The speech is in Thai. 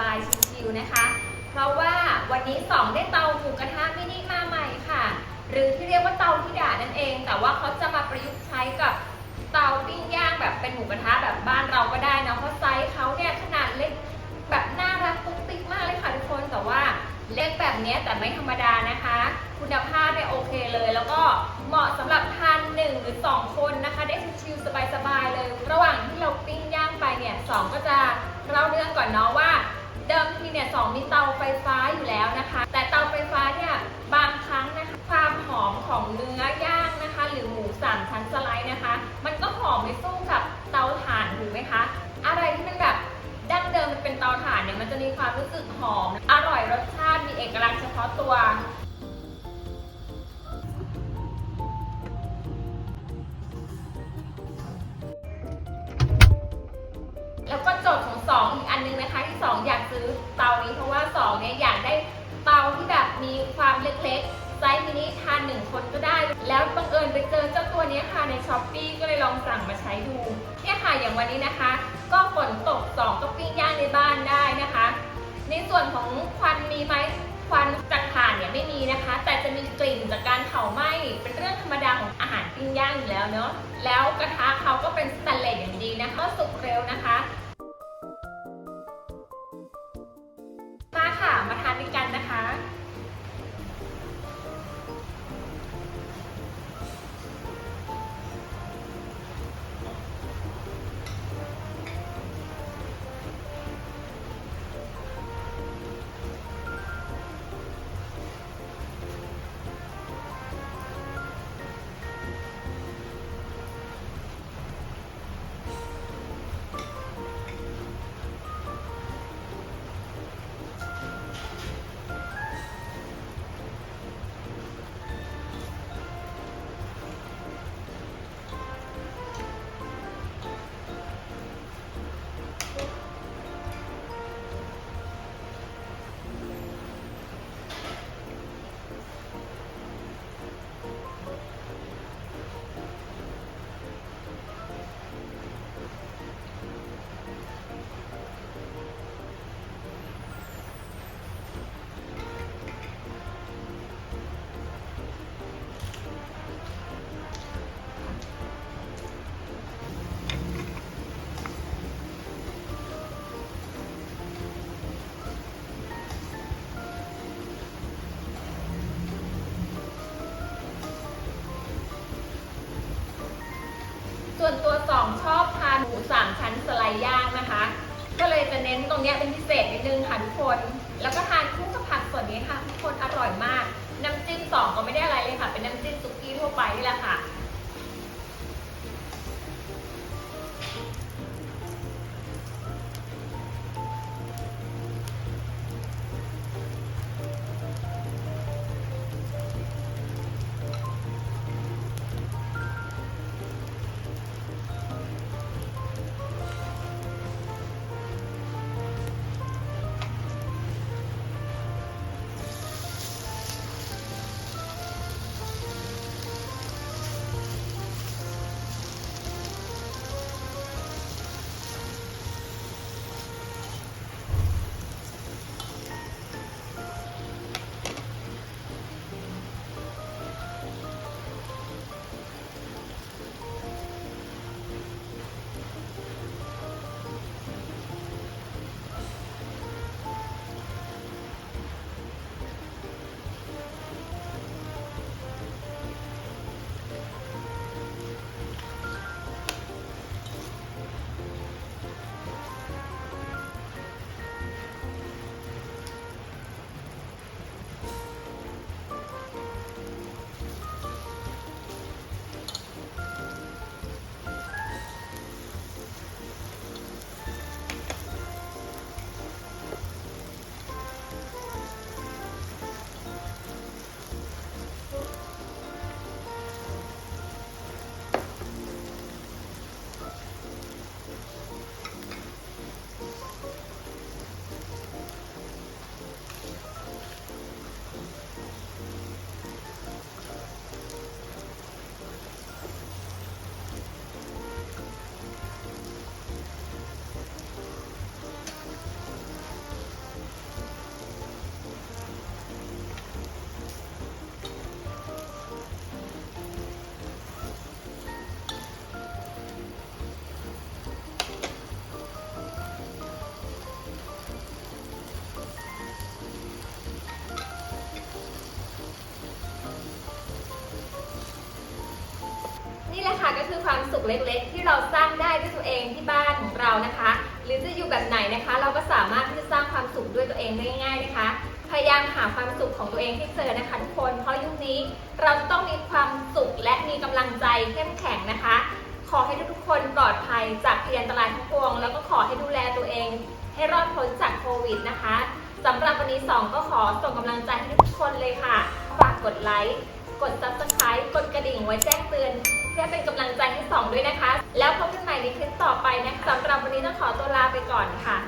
บายๆ ชิลๆนะคะ เพราะว่าวันนี้สองได้เตาหมูกระทะมินิมาใหม่ค่ะ หรือที่เรียกว่าเตาที่ด่านั่นเอง แต่ว่าเขาจะมาประยุกต์ใช้กับเตาปิ้งย่างแบบเป็นหมูกระทะแบบบ้านเราก็ได้นะเพราะไซส์เขาเนี่ยขนาดเล็กแบบน่ารักปุ๊กปิ๊กมากเลยค่ะทุกคนแต่ว่าเล็กแบบนี้แต่ไม่ธรรมดานะคะ คุณภาพเนี่ยโอเคเลย แล้วก็เหมาะสำหรับทานหนึ่งหรือสองคนนะคะ ได้ชิลๆสบายๆเลย ระหว่างที่เราปิ้งย่างไปเนี่ยสองก็จะเล่าเรื่องก่อนเนาะว่า เนี่ยสองมีเตาไฟฟ้าอยู่แล้วนะคะ แต่เตาไฟฟ้าเนี่ยบางครั้งนะคะความหอมของเนื้อย่างนะคะ หรือหมูสามชั้นสไลด์นะคะ มันก็หอมไม่สู้กับเตาถ่านถูกไหมคะ อะไรที่มันแบบดั้งเดิมมันเป็นเตาถ่านเนี่ยมันจะมีความรู้สึกหอม อร่อยรสชาติมีเอกลักษณ์เฉพาะตัวแล้วก็โจทย์ของสองอีกอันนึงนะคะที่สองอยาก ในช้อปปีก็เลยลองสั่งมาใช้ดูเนี่ยค่ะอย่างวันนี้นะคะ ก็ฝนตกสองก็ปิ้งย่างในบ้านได้นะคะ ในส่วนของควันมีไหมควันจากถ่านเนี่ยไม่มีนะคะ แต่จะมีกลิ่นจากการเผาไหม้เป็นเรื่องธรรมดาของอาหารปิ้งย่างอยู่แล้วเนาะแล้วกระทะเขาก็เป็นสแตนเลสอย่างดีนะคะก็สุกเร็วนะคะ น้นตรงนี้เป็นพิเศษนิดนึงค่ะทุกคน แล้วก็ทานคู่กับผักส่วนนี้ค่ะทุกคนอร่อยมาก น้ำจิ้มสองก็ไม่ได้อะไรเลยค่ะ เป็นน้ำจิ้มซุกี้ทั่วไปนี่แหละค่ะ ความสุขเล็กๆ ที่เราสร้างได้ด้วยตัวเองที่บ้านของเรานะคะ หรือจะอยู่แบบไหนนะคะ เราก็สามารถที่จะสร้างความสุขด้วยตัวเองได้ง่ายๆนะคะ พยายามหาความสุขของตัวเองให้เจอนะคะทุกคนเพราะยุคนี้เราจะต้องมีความสุขและมีกำลังใจเข้มแข็งนะคะ ขอให้ทุกๆคนปลอดภัยจากพยันตรายทั้งปวง แล้วก็ขอให้ดูแลตัวเอง ให้รอดพ้นจากโควิดนะคะสำหรับวันนี้สองก็ขอส่งกำลังใจให้ทุกคนเลยค่ะ ฝากกดไลค์ ด subscribe กดกระดิ่งไว้แจ้งเตือนเพื่อเป็นกำลังใจให้สองด้วยนะคะ แล้วพบกันใหม่ในคลิปต่อไปนะคะสำหรับวันนี้ต้องขอตัวลาไปก่อนค่ะ